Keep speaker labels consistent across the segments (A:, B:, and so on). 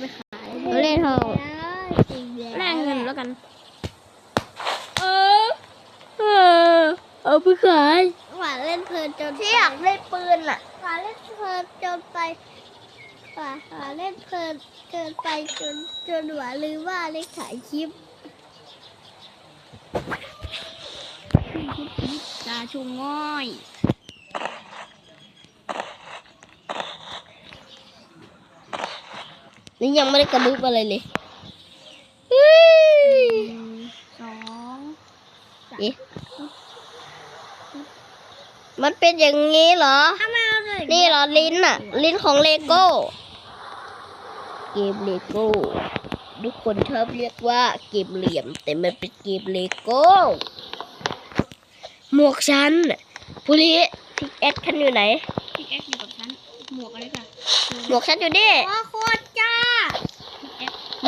A: ไปขาย
B: เราเล่นทอง
A: แลกเงินแล้วกัน
B: เออ เออ เอาไปขาย
C: หวานเล่นเพลินจน
B: ที่อยากเล่นปืนอะ
C: หวานเล่นเพลินจนไปหวานหวานเล่นเพลินเกินไปจนจนหวานลืมว่าเล่นถ่ายคลิป
A: จาชูง่อย
B: นี่ยังไม่ได้กระดึบอะไรเลย
A: สอง
B: เอ๊ะมันเป็นอย่างนี้เหรอ
C: ถ้าไม่เอาเลย
B: นี่เหรอลิ้นอะลิ้นของเลโก้ เกมเลโก้ ทุกคนชอบเรียกว่าเกมเหลี่ยม แต่มันเป็นเกมเลโก้ หมวกฉันผู้ลิพิกแอดฉันอยู่ไหน
A: พี่เอ็กซ์อยู่กับฉัน หมวกอะไรกัน
B: หมวกฉันอยู่นี่
C: ว่าโคตรจ้า
A: พี่เอ็กซ์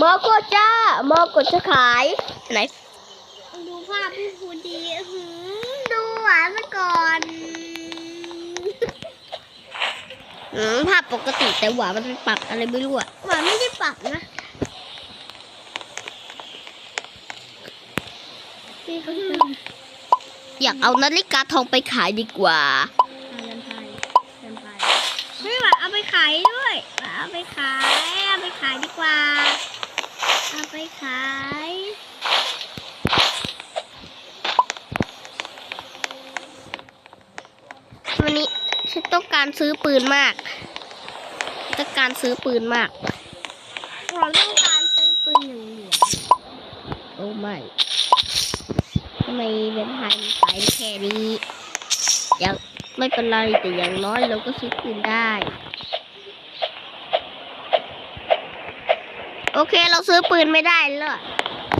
B: มอโกจ้ามอโกจะขายไหน
C: ดูภาพพี่ภูดีอื้อหือดูหวานซะก่อน
B: อืมภาพปกติแต่หวานมันไปปรับอะไรไม่รู้อะ
C: หวานไม่ได้ปรับนะพี่เขาท
B: อยากเอานาฬิกาทองไปขายดีกว่า
A: อายันไทยยันไทยำ
C: ไม่หวานเอาไปขายด้วยหวานเอาไปขาย เอาไปขายดีกว่าเอาไปขาย
B: วันนี้ฉันต้อง การซื้อปืนมากต้องการซื้อปืนมาก
C: หวานต้องการซื้อปืนหนึ่งเหรียญ
B: โอ้ไม่ทำไมเป็นไทยมันขายแค่นี้ยังไม่เป็นไรแต่อย่างน้อยเราก็ซื้อปืนได้ โอเคเราซื้อปืนไม่ได้แล้วอะ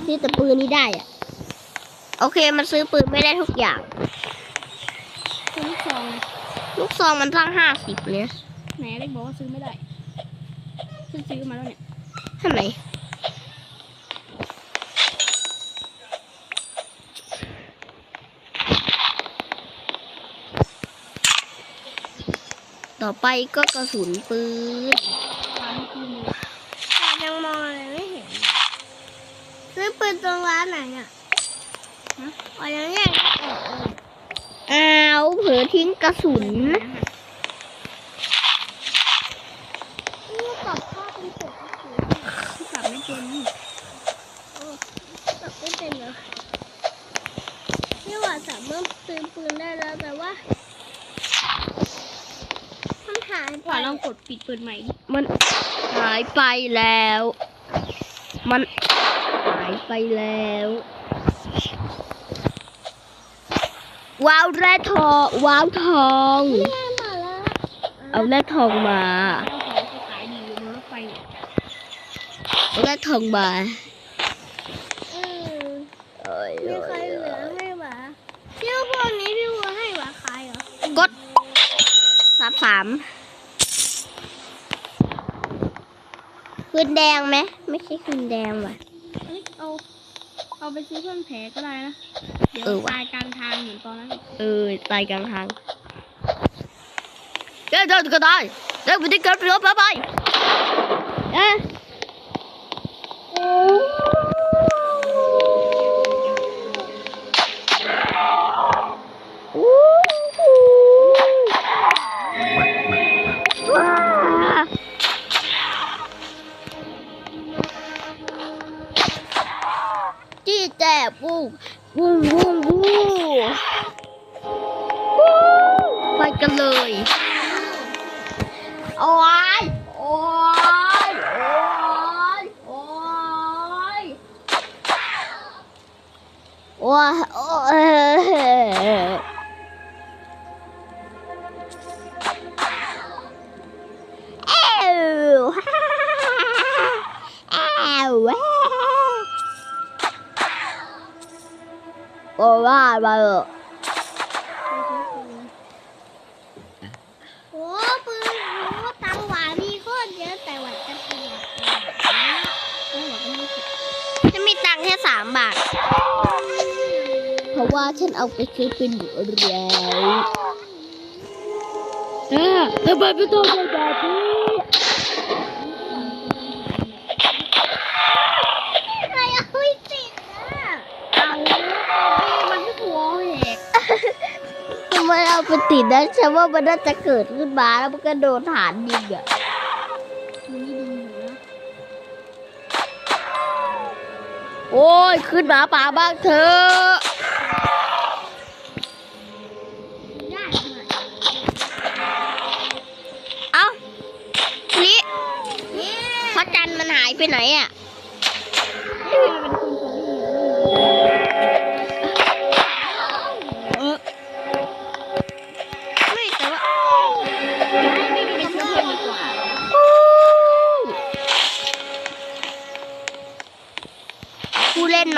B: ซื้อแต่ปืนนี้ได้อะโอเคมันซื้อปืนไม่ได้ทุกอย่าง
A: คุณลูกซอง
B: ลูกซองมันตั้งห้าสิบเนี่ย
A: ไหนเล็กบอกว่าซื้อไม่ได้ฉันซื้อมาแล้วเนี่ย
B: ทำไมต่อไปก็กระสุนปืน
A: ร้านคืน
C: แต่ยังมองอะไรไม่เห็น ซื้อปืนตรงร้านไหนอะฮะอ๋อยังแยกไม่ออกเลย
B: อ้าวเผลอทิ้งกระสุน
C: นี่กรอบภาพเป็นเศษกระสุน
A: กลับไม่เป็น
C: กรอบไม่เป็นเหรอนี่หว่าสามารถซื้อปืนได้แล้วแต่ว่ามันหายไป
A: ว่าลองกดปิดเปิดใหม่ดิ
B: มันหายไปแล้ว มันหายไปแล้ว ว้าวแร่ทองว้าวทอง
C: แม่มาแล้ว
B: เอาแร่ทองมา
A: เอาของไปขายดีอยู่บนรถไฟเนี่ย
B: เอาแร่ทองมา
C: อืม
B: เอ้ย
C: มีใครเหลือให้หวาเที่ยวพวกนี้พี่วัวให้หวาขายเหรอ
B: กดสามสามคืนแดงไหมไม่ใช่คืนแดงว่ะ
A: เอ้ยเอา เอาไปซื้อเครื่องแผลก็ได้นะ เดี๋ยว
B: เออว่ะ
A: ตายกลางทางเหมือนตอนนั้น
B: เออตายกลางทางเดี๋ยวเดี๋ยวก็ได้เดี๋ยวไปที่เกิดไปรถไปไปเอ๊ บวูวูวูวูวูไปกันเลยโอ้ยโอ้ยโอ้ยโอ้ยโอ้ยโอ้ย โอ้ว่ามาเออ
C: โอ้ปืนโอ้ตังหวามีโคตรเยอะแต่หวาจะเป็น
A: ก็หัวก็ไม่รู้สึก
B: ฉันมีตังแค่สามบาท เพราะว่าฉันเอาไปซื้อเป็นหมูแล้วเออทำไมไม่ต้องแบบ มันติดนะฉันว่ามันน่าจะเกิดขึ้นมาแล้วมันก็โดนฐานยิงอะ
A: มันนี่ดีอยู่นะ
B: โอ้ย ขึ้นหมาป่าบ้างเถอะ
A: ยากขนาด
B: เอ้าลิพระจันทร์มันหายไปไหนอะ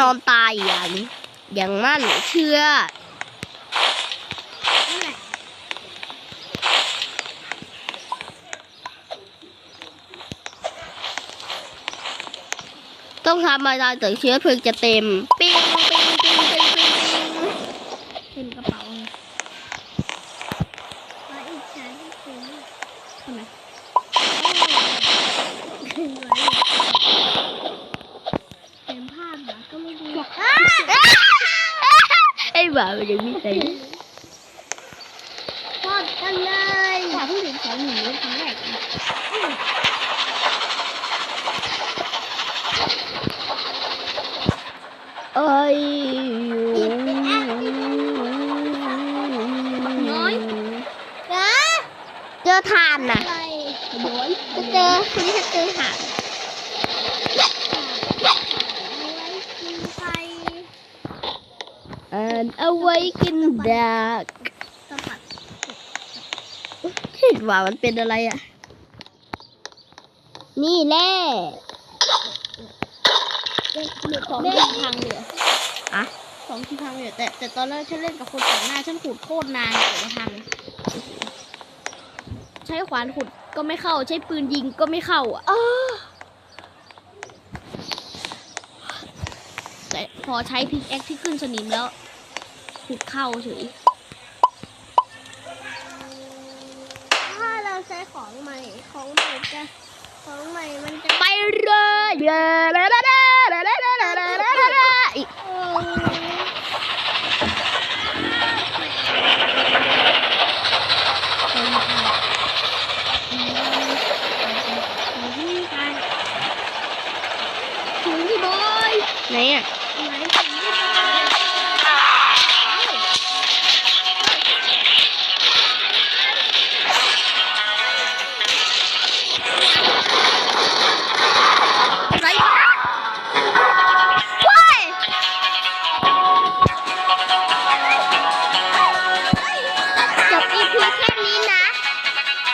A: น
B: อ
A: น
B: ตายอย่างอย่างมั่นเชื่อต้องทำอะไรถึงเชื้อเพลิงจะเต็ม ปิ้งปิ้งปิ้งปิ้งปิ้ง
A: เต็มกระเป๋าไง
C: ขออีกสามสิบสี่
A: ทำไม
C: ขึ้นไว้
A: เป็นผ้าหมาก็ไม่ดี
B: ไอ้บ่ามันยังไม่ใส่
C: ทอดกันเลย
A: กว่าเพิ่งถึงสองหนึ่งเล่นครั้ง
C: ว่า
B: มันเป็นอะไรอะ นี่แหละ
A: เหลือของที่พังเหลือ
B: อะ
A: ของที่พังเหลือแต่แต่ตอนแรกฉันเล่นกับคนแต่งหน้าฉันขุดโคตรนานกว่าจะพังใช้ขวานขุดก็ไม่เข้า ใช้ปืนยิงก็ไม่เข้าอะแต่พอใช้พิกแอคที่ขึ้นสนิมแล้วขุดเข้าเฉย
C: ถ้าเราใช้ของใหม่ ของใหม่จะ ของใหม่มันจะ
B: ไปเลย
A: เย้